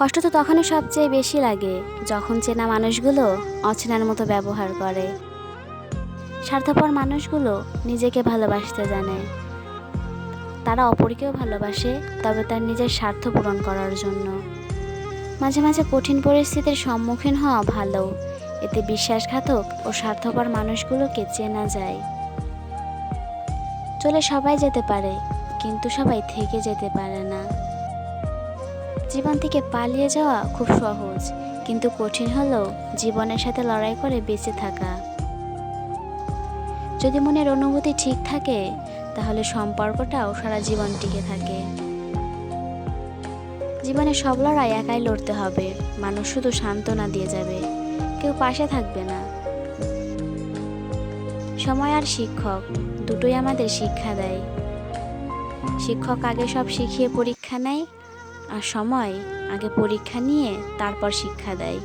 কষ্ট তো তখনই সবচেয়ে বেশি লাগে, যখন চেনা মানুষগুলো অচেনার মতো ব্যবহার করে। স্বার্থপর মানুষগুলো নিজেকে ভালোবাসতে জানে। তারা অপরকেও ভালোবাসে, তবে তার নিজের স্বার্থ পূরণ করার জন্য। মাঝে মাঝে কঠিন পরিস্থিতির সম্মুখীন হওয়া ভালো। এতে বিশ্বাসঘাতক ও স্বার্থপর মানুষগুলোকে চেনা যায়। চলে সবাই যেতে পারে, কিন্তু সবাই থেকে যেতে পারে না। জীবন থেকে পালিয়ে যাওয়া খুব সহজ, কিন্তু কঠিন হলেও জীবনের সাথে লড়াই করে বেঁচে থাকা। যদি মনের অনুভূতি ঠিক থাকে, তাহলে সম্পর্কটাও সারা জীবন টিকে থাকে। জীবনে সব লড়াই একাই লড়তে হবে, মানুষ শুধু সান্ত্বনা দিয়ে যাবে, কেউ পাশে থাকবে না। সময় আর শিক্ষক, দুটোই আমাদের শিক্ষা দেয়। শিক্ষক আগে সব শিখিয়ে পরীক্ষা নেয় আর সময় আগে পরীক্ষা নিয়ে তারপর শিক্ষা দেয়।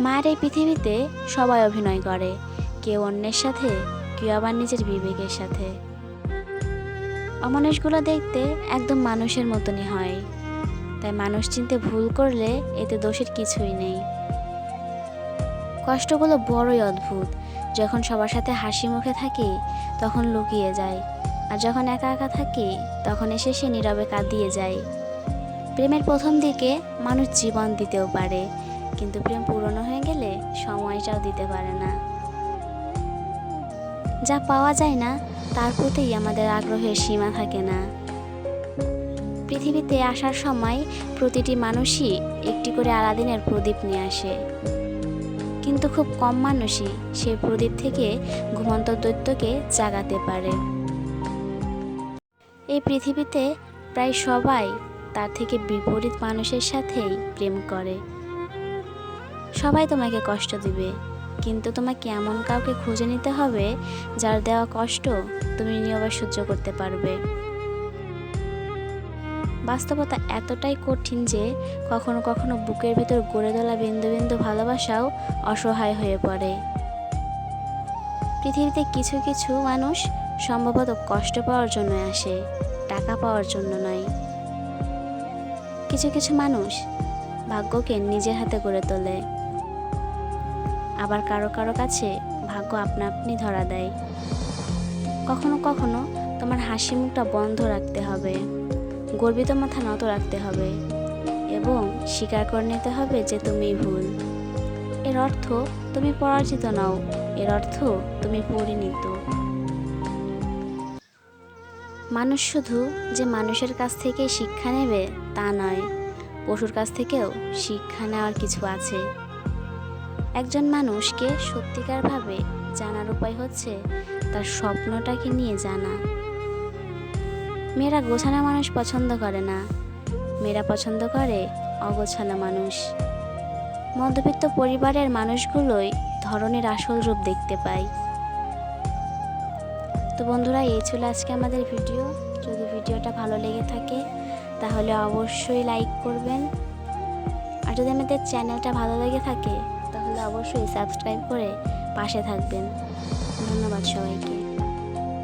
মায়ের এই পৃথিবীতে সবাই অভিনয় করে, কেউ অন্যের সাথে, কেউ আবার নিজের বিবেকের সাথে। অমানুষগুলো দেখতে একদম মানুষের মতনই হয়। তাই মানুষ চিনতে ভুল করলে এতে দোষের কিছুই নেই। কষ্টগুলো বড়ই অদ্ভুত। যখন সবার সাথে হাসি মুখে থাকি, তখন লুকিয়ে যায় আর যখন একা একা থাকি, তখন এসে সে নীরবে কাঁদিয়ে যায়। প্রেমের প্রথম দিকে মানুষ জীবন দিতেও পারে, কিন্তু প্রেম পুরনো হয়ে গেলে সময়টাও দিতে পারে না। যা পাওয়া যায় না, তার প্রতিই আমাদের আগ্রহের সীমা থাকে না। পৃথিবীতে আসার সময় প্রতিটি মানুষই একটি করে আলাদিনের প্রদীপ নিয়ে আসে। কিন্তু খুব কম মানুষই সেই প্রদীপ থেকে ঘুমন্ত দৈত্যকে জাগাতে পারে। এই পৃথিবীতে প্রায় সবাই তার থেকে বিপরীত মানুষের সাথেই প্রেম করে। সবাই তোমাকে কষ্ট দিবে, কিন্তু তোমাকে এমন কাউকে খুঁজে নিতে হবে যার দেওয়া কষ্ট তুমি নীরবে সহ্য করতে পারবে। বাস্তবতা এতটাই কঠিন যে কখনো কখনো বুকের ভিতর গড়ে তোলা বিন্দু বিন্দু ভালোবাসাও অসহায় হয়ে পড়ে। পৃথিবীতে কিছু কিছু মানুষ সম্ভবত কষ্ট পাওয়ার জন্য আসে, টাকা পাওয়ার জন্য নয়। কিছু কিছু মানুষ ভাগ্যকে নিজের হাতে গড়ে তোলে। আবার কারও কারও কাছে ভাগ্য আপনা আপনি ধরা দেয়। কখনো কখনো তোমার হাসি মুখটা বন্ধ রাখতে হবে, গর্বিত মাথা নত রাখতে হবে এবং স্বীকার করে নিতে হবে যে তুমি ভুল। এর অর্থ তুমি পরাজিত নাও। এর অর্থ তুমি পরিণীত। মানুষ শুধু যে মানুষের কাছ থেকে শিক্ষা নেবে তা নয়, পশুর কাছ থেকেও শিক্ষা নেওয়ার কিছু আছে। একজন মানুষকে সত্যিকারভাবে জানার উপায় হচ্ছে তার স্বপ্নটাকে নিয়ে জানা। মেয়েরা গোছানো মানুষ পছন্দ করে না। মেয়েরা পছন্দ করে অগোছালো মানুষ। মধ্যবিত্ত পরিবারের মানুষগুলোই ধরনের আসল রূপ দেখতে পাই। তো বন্ধুরা, এই ছিল আজকে আমাদের ভিডিও। যদি ভিডিওটা ভালো লেগে থাকে, তাহলে অবশ্যই লাইক করবেন। আর যদি আমাদের চ্যানেলটা ভালো লেগে থাকে, তাহলে অবশ্যই সাবস্ক্রাইব করে পাশে থাকবেন। ধন্যবাদ সবাইকে।